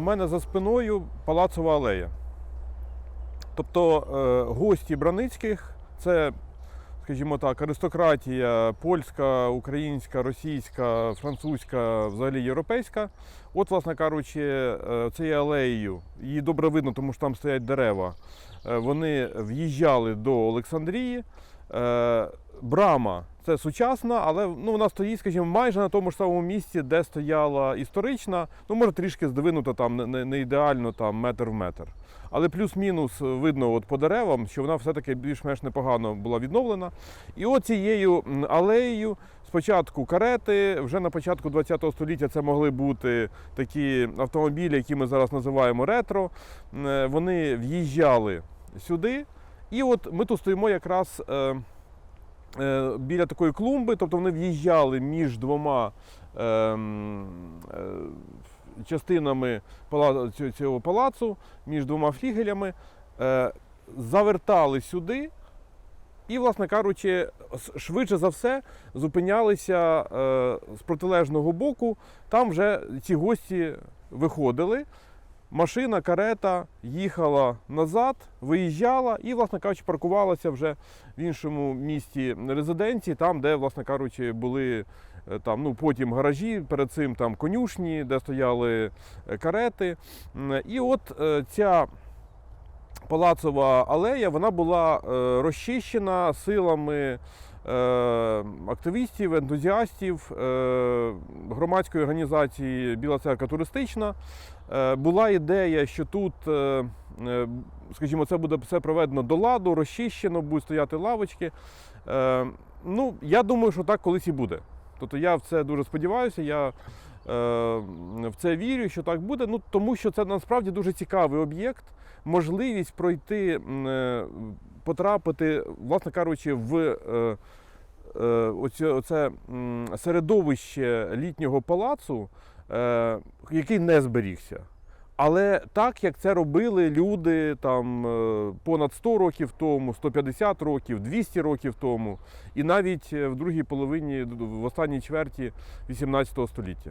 мене за спиною Палацова алея. Тобто е, гості Браницьких це, скажімо так, аристократія польська, українська, російська, французька, взагалі європейська. От, власне кажучи, е, цією алеєю, її добре видно, тому що там стоять дерева. Е, Вони в'їжджали до Олександрії. Брама це сучасна, але ну, вона стоїть, скажімо, майже на тому ж самому місці, де стояла історична. Ну, може, трішки здвинута там не- не, ідеально там метр в метр. Але плюс-мінус видно от по деревам, що вона все-таки більш-менш непогано була відновлена. І от цією алеєю спочатку карети, вже на початку ХХ століття це могли бути такі автомобілі, які ми зараз називаємо ретро. Е, Вони в'їжджали сюди. І от ми тут стоїмо якраз е, біля такої клумби, тобто вони в'їжджали між двома е, м, е, частинами цього- палацу, між двома флігелями, е, завертали сюди. І, власне кажучи, швидше за все зупинялися е, з протилежного боку. Там вже ці гості виходили. Машина, карета їхала назад, виїжджала і, власне кажучи, паркувалася вже в іншому місті резиденції, там, де, власне кажучи, були е, там, ну, потім гаражі, перед цим там конюшні, де стояли е, карети. І от е, ця палацова алея вона була розчищена силами. Е, Активістів, ентузіастів е, громадської організації Біла церква туристична Е, була ідея, що тут, скажімо, це буде все проведено до ладу, розчищено, будуть стояти лавочки. Ну, я думаю, що так колись і буде. Тобто я в це дуже сподіваюся, я в це вірю, що так буде. Ну, тому що це насправді дуже цікавий об'єкт, можливість пройти, потрапити, власне кажучи, в. е, е, оце, оце середовище літнього палацу, е, який не зберігся. Але так, як це робили люди там понад 100 років тому, 150 років, 200 років тому, і навіть в другій половині, в останній чверті 18 століття.